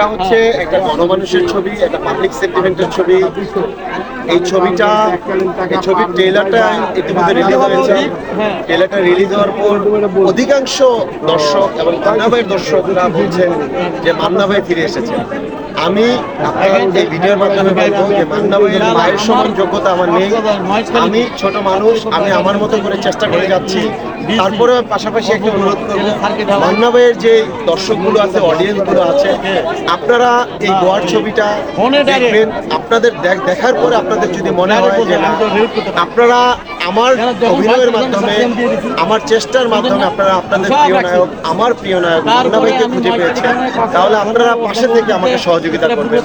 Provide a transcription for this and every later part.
এটা হচ্ছে একটা গণমানুষের ছবি একটা পাবলিক সেন্টিমেন্টের ছবি। এই ছবিটা এই ছবির ট্রেলারটা ইতিমধ্যে রিলিজ হয়েছে। ট্রেলারটা রিলিজ হওয়ার পর অধিকাংশ দর্শক এবং মান্না ভাইয়ের দর্শকরা বলছেন যে মান্না ভাই ফিরে এসেছে। আমি এই ভিডিওর মাধ্যমে বলব যে মান্না ভাইয়ের মায়ের সমান যোগ্যতা আমার নেই। আমি ছোট মানুষ আমি আমার মতো করে চেষ্টা করে যাচ্ছি। তারপরে পাশাপাশি একটা অনুরোধ করব। মান্না ভাইয়ের যে দর্শকগুলো আছে অডিয়েন্সগুলো আছে আপনারা এই গোয়ার ছবিটা দেখবেন। আপনাদের দেখ- দেখার পরে আপনাদের যদি মনে হয় যে আপনারা আমার অভিনয়ের মাধ্যমে আমার চেষ্টার মাধ্যমে আপনারা আপনাদের প্রিয় নায়ক আমার প্রিয় নায়ক মান্না ভাইকে খুঁজে পেয়েছেন। তাহলে আপনারা পাশে থেকে আমাকে সহযোগিতা করবেন।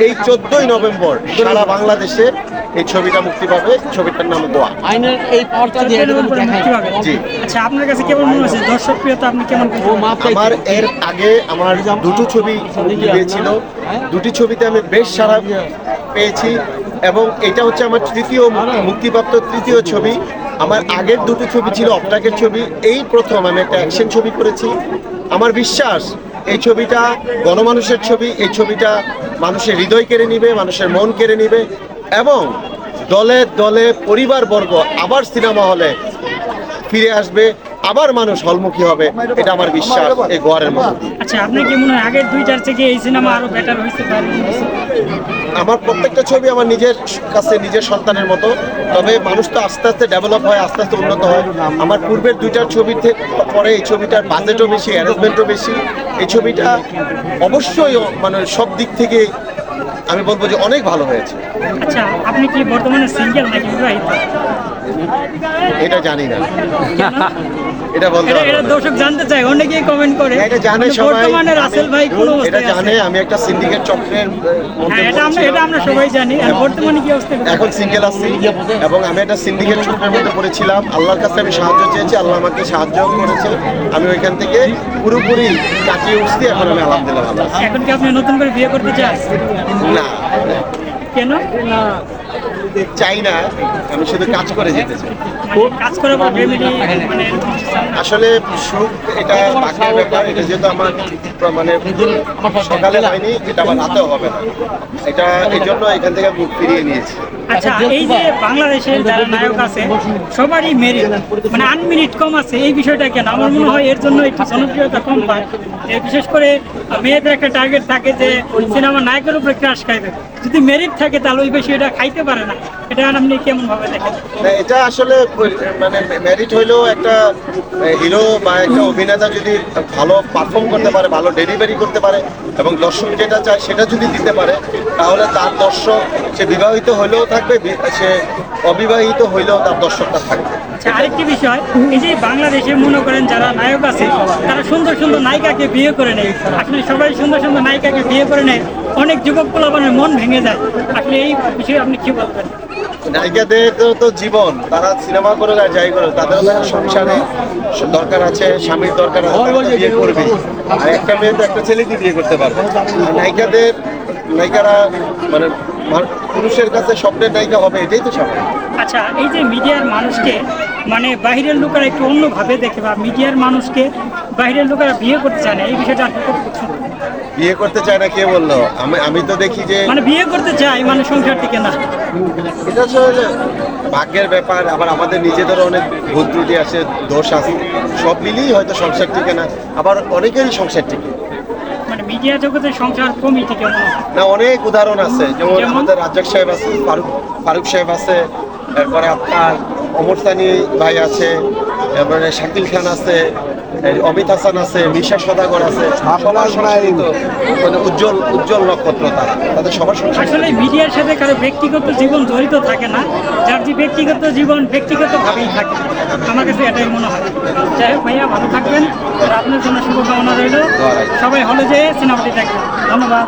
এই চোদ্দই নভেম্বর সারা বাংলাদেশে এই ছবিটা মুক্তি পাবে। ছবিটার নাম গোয়া। আইনের এই পাওয়ারটা দিয়ে মুক্তি পাবে। জি। আচ্ছা আপনার কাছে কেমন মনে হচ্ছে? দর্শক প্রিয়তা আপনি কেমন। আমার এর আগে আমার দুটো ছবি মুক্তি পেয়েছিল দুটি ছবিতে আমি বেশ সারা পেয়েছি এবং এটা হচ্ছে আমার তৃতীয় মুক্তি- মুক্তিপ্রাপ্ত তৃতীয় ছবি। আমার আগের দুটো ছবি ছিল অপটাকের ছবি। এই প্রথম আমি একটা অ্যাকশন ছবি করেছি। আমার বিশ্বাস এই ছবিটা গণমানুষের ছবি এই ছবিটা মানুষের হৃদয় কেড়ে নিবে মানুষের মন কেড়ে নিবে এবং দলে দলে পরিবারবর্গ আবার সিনেমা হলে ফিরে আসবে আবার মানুষ হলমুখী হবে এটা আমার বিশ্বাস এই গোয়ারের মধ্যে আচ্ছা আপনি কি মনে হয় আগের দুইটার থেকে এই সিনেমা আরও বেটার হয়েছে? আমার প্রত্যেকটা ছবি আমার নিজের কাছে নিজের সন্তানের মতো তবে মানুষ তো আস্তে আস্তে ডেভেলপ হয় আস্তে আস্তে উন্নত হয়। আমার পূর্বের দুইটার ছবি থেকে পরে এই ছবিটার বাজেটও বেশি অ্যারেঞ্জমেন্টও বেশি। এই ছবিটা অবশ্যই মানে সব দিক থেকে আমি বলব যে অনেক ভালো হয়েছে। আচ্ছা আপনি কি বর্তমানে সিঙ্গেল নাকি বিবাহিত? এটা জানি না। এটা বলতে এটা দর্শক জানতে চায় অনেকেই কমেন্ট করে। এটা জানে মানে সবাই। বর্তমানে রাসেল ভাই কোন অবস্থায় এটা জানে আমি একটা সিন্ডিকেট চক্রের মধ্যে হ্যাঁ এটা আমরা এটা আমরা সবাই জানি। আর বর্তমানে কি অবস্থা? এখন সিঙ্গেল আছি। এবং আমি একটা সিন্ডিকেট চক্রের মধ্যে পড়েছিলাম। আল্লাহর কাছে আমি সাহায্য চেয়েছি আল্লাহ আমাকে সাহায্য করেছে। আমি ওইখান থেকে পুরোপুরি কাটিয়ে উঠছি এখন আমি আলহামদুলিল্লাহ ভালো আছি। এখন কি আপনি নতুন করে বিয়ে করতে চান? না। কেন? চাই না আমি শুধু কাজ করে যেতে চাই মানে কাজ? আসলে সুখ এটা ভাগ্যের ব্যাপার এটা যেহেতু আমার মানে সকালে হয়নি এটা আমার রাতেও হবে না এটা এই জন্য এখান থেকে মুখ ফিরিয়ে নিয়েছি আচ্ছা এই যে বাংলাদেশের যারা নায়ক আছে সবারই মেরিট মানে আনমিনিট কম আছে এই বিষয়টা কেন? আমার মনে হয় এর জন্য একটু জনপ্রিয়তা কম পায়। যে বিশেষ করে মেয়েদের একটা টার্গেট থাকে যে সিনেমা নায়কের উপরে ক্রাশ খাইবে। যদি মেরিট থাকে তাহলে ওই বেশি এটা খাইতে পারে না। এটা আপনি কেমন ভাবে দেখেন এটা আসলে মানে মেরিট হইলেও একটা হিরো বা একটা অভিনেতা যদি ভালো পারফর্ম করতে পারে ভালো ডেলিভারি করতে পারে এবং দর্শক যেটা চায় সেটা যদি দিতে পারে তাহলে তার দর্শক সে বিবাহিত হইলেও থাকবে সে অবিবাহিত হইলেও তার দর্শকটা থাকবে। আচ্ছা আরেকটি বিষয় এই যে বাংলাদেশে মনে করেন যারা নায়ক আছে তারা সুন্দর সুন্দর নায়িকাকে বিয়ে করে নেয়। আসলে সবাই সুন্দর সুন্দর নায়িকাকে বিয়ে করে নেয় অনেক যুবক পোলাপানের মন ভেঙে যায়। আসলে এই বিষয়ে আপনি কি বলবেন? নায়িকাদের তো- জীবন তারা সিনেমা করে আর যাই করে তাদের সংসারে দরকার আছে স্বামীর দরকার আছে বিয়ে করবে আর একটা মেয়ে তো একটা ছেলেকে বিয়ে করতে পারবে। নায়িকাদের নায়িকারা মানে পুরুষের কাছে স্বপ্নের নায়িকা হবে এটাই তো স্বাভাবিক। আচ্ছা এই যে মিডিয়ার মানুষকে মানে বাইরের লোকেরা একটু অন্যভাবে দেখে বা মিডিয়ার মানুষকে বাইরের লোকেরা বিয়ে করতে চায় না এই বিষয়টা আপনি কত? বিয়ে করতে চায় না কে বলল? আমি আমি তো দেখি যে মানে বিয়ে করতে চায় মানে সংসার থেকে না এটা আসলে ভাগ্যের ব্যাপার আবার আমাদের নিজেদেরও অনেক ভুল ত্রুটি আছে দোষ আছে সব মিলিয়েই হয়তো সংসার টিকে না আবার অনেকেরই সংসার টিকে মিডিয়া জগতে সংসার কমিটি কেমন না অনেক উদাহরণ আছে যেমন? আমাদের রাজ্জাক সাহেব আছে ফারুক ফারুক সাহেব আছে তারপরে আপনার অমরতানি ভাই আছে তারপরে শাকিল খান আছে অমিত হাসান আছে মিশা সদাগর আছে সবার মানে উজ্জ্বল উজ্জ্বল নক্ষত্র তারা। তাদের সবার আসলে মিডিয়ার সাথে কারও ব্যক্তিগত জীবন জড়িত থাকে না যার যে ব্যক্তিগত জীবন ব্যক্তিগতভাবেই থাকে। আমার কাছে এটাই মনে হয়। যাই হোক ভাইয়া ভালো থাকবেন। আর আপনার জন্য শুভকামনা রইল। সবাই হলে যেয়ে সিনেমাটি দেখবেন। ধন্যবাদ।